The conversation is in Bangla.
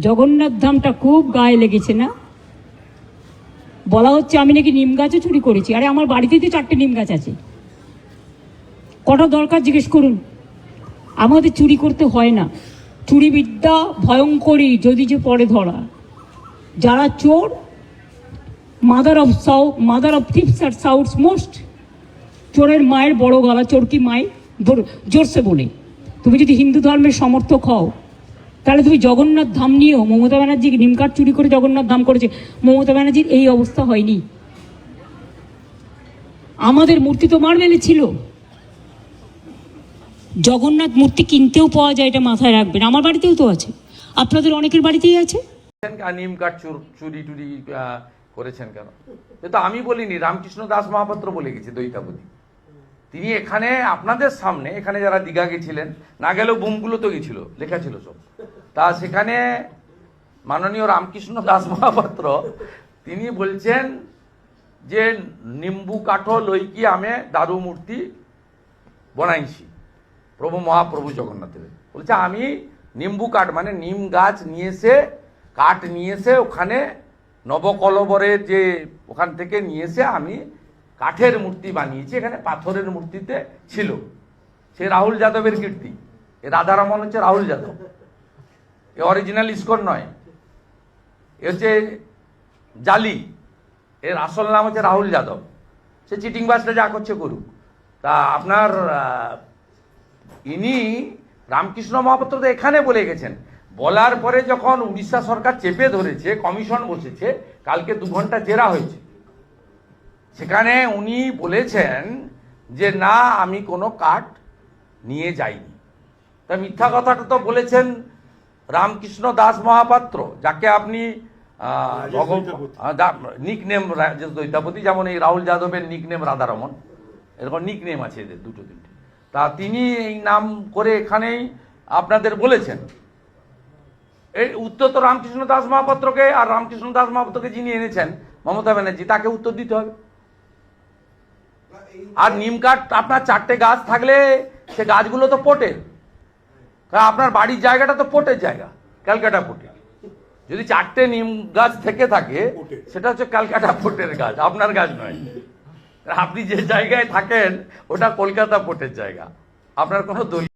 জগন্নাথ ধামটা খুব গায়ে লেগেছে না? বলা হচ্ছে আমি নাকি নিম গাছও চুরি করেছি। আরে, আমার বাড়িতেই তো চারটে নিম গাছ আছে। কটা দরকার জিজ্ঞেস করুন। আমাদের চুরি করতে হয় না। চুরি বিদ্যা ভয়ঙ্করী যদি যে পরে ধরা। যারা চোর mother of south mother of thieves R south's most চোরের মায়ের বড় গলা, চোরকি মায় ধর- জোরসে বলে। তুমি যদি হিন্দু ধর্মের সমর্থক হও তাহলে তুমি জগন্নাথ ধাম নিয়েও মমতা ব্যানার্জি নিমকাট চুরি করে জগন্নাথ ধাম করেছে, মমতা ব্যানার্জির এই অবস্থা হয়নি। আমাদের মূর্তি তো মার্বেলে ছিল। জগন্নাথ মূর্তি কিনতেও পাওয়া যায়, এটা মাথায় রাখবেন। আমার বাড়িতেও তো আছে। আপনাদের অনেকের বাড়িতেই আছে। চুরি টুরি করেছেন কেন? তো আমি বলিনি, রামকৃষ্ণ দাস মহাপাত্র বলে গেছে দৈতাপতি তিনি এখানে, আপনাদের সামনে, এখানে যারা দীঘা গেছিলেন, না গেলেও বোমগুলো তো গেছিল, লেখা ছিল সব। তা সেখানে মাননীয় রামকৃষ্ণ দাস মহাপাত্র, তিনি বলছেন যে নিম্বু কাঠ লইকি আমি দারু মূর্তি বনাইছি। প্রভু মহাপ্রভু জগন্নাথের। বলছে, আমি নিম্বু কাঠ মানে নিম গাছ নিয়ে এসে কাঠ নিয়ে এসে ওখানে নবকলবরের যে ওখান থেকে নিয়ে এসে আমি কাঠের মূর্তি বানিয়েছি, এখানে পাথরের মূর্তিতে ছিল। সে রাহুল যাদবের কীর্তি। রাধারমন হচ্ছে রাহুল যাদব। এ অরিজিনাল ইস্কন নয়। এ হচ্ছে জালি। এর আসল নাম হচ্ছে রাহুল যাদব। সে চিটিং বাসটা যা করছে করুক। তা আপনার ইনি রামকৃষ্ণ মহাপাত্র তো এখানে বলে গেছেন। বলার পরে যখন উড়িষ্যা সরকার চেপে ধরেছে, কমিশন বসেছে, কালকে দু ঘণ্টা জেরা হয়েছে। সেখানে উনি বলেছেন যে, না, আমি কোনো কাঠ নিয়ে যাইনি। তা মিথ্যা কথাটা তো বলেছেন রামকৃষ্ণ দাস মহাপাত্র যাকে আপনি নিক নেম দৈতাপতি যেমন এই রাহুল যাদবের নিক নেম রাধারমন এরকম নিক নেম আছে এদের দুটো তিনটে। তা তিনি এই নাম করে এখানেই আপনাদের বলেছেন। এই উত্তর তো রামকৃষ্ণ দাস মহাপাত্রকে আর রামকৃষ্ণ দাস মহাপাত্রকে যিনি এনেছেন মমতা ব্যানার্জি তাকে উত্তর দিতে হবে। আর নিম কাঠ আপনার চারটে গাছ থাকলে সে গাছগুলো তো পোটের কারণ আপনার বাড়ির জায়গাটা তো পোটের জায়গা ক্যালকাটা পোটে। যদি চারটে নিম গাছ থেকে থাকে সেটা হচ্ছে ক্যালকাটা পোটের গাছ আপনার গাছ নয়। আপনি যে জায়গায় থাকেন ওটা কলকাতা পোটের জায়গা। আপনার কোনো দলীয়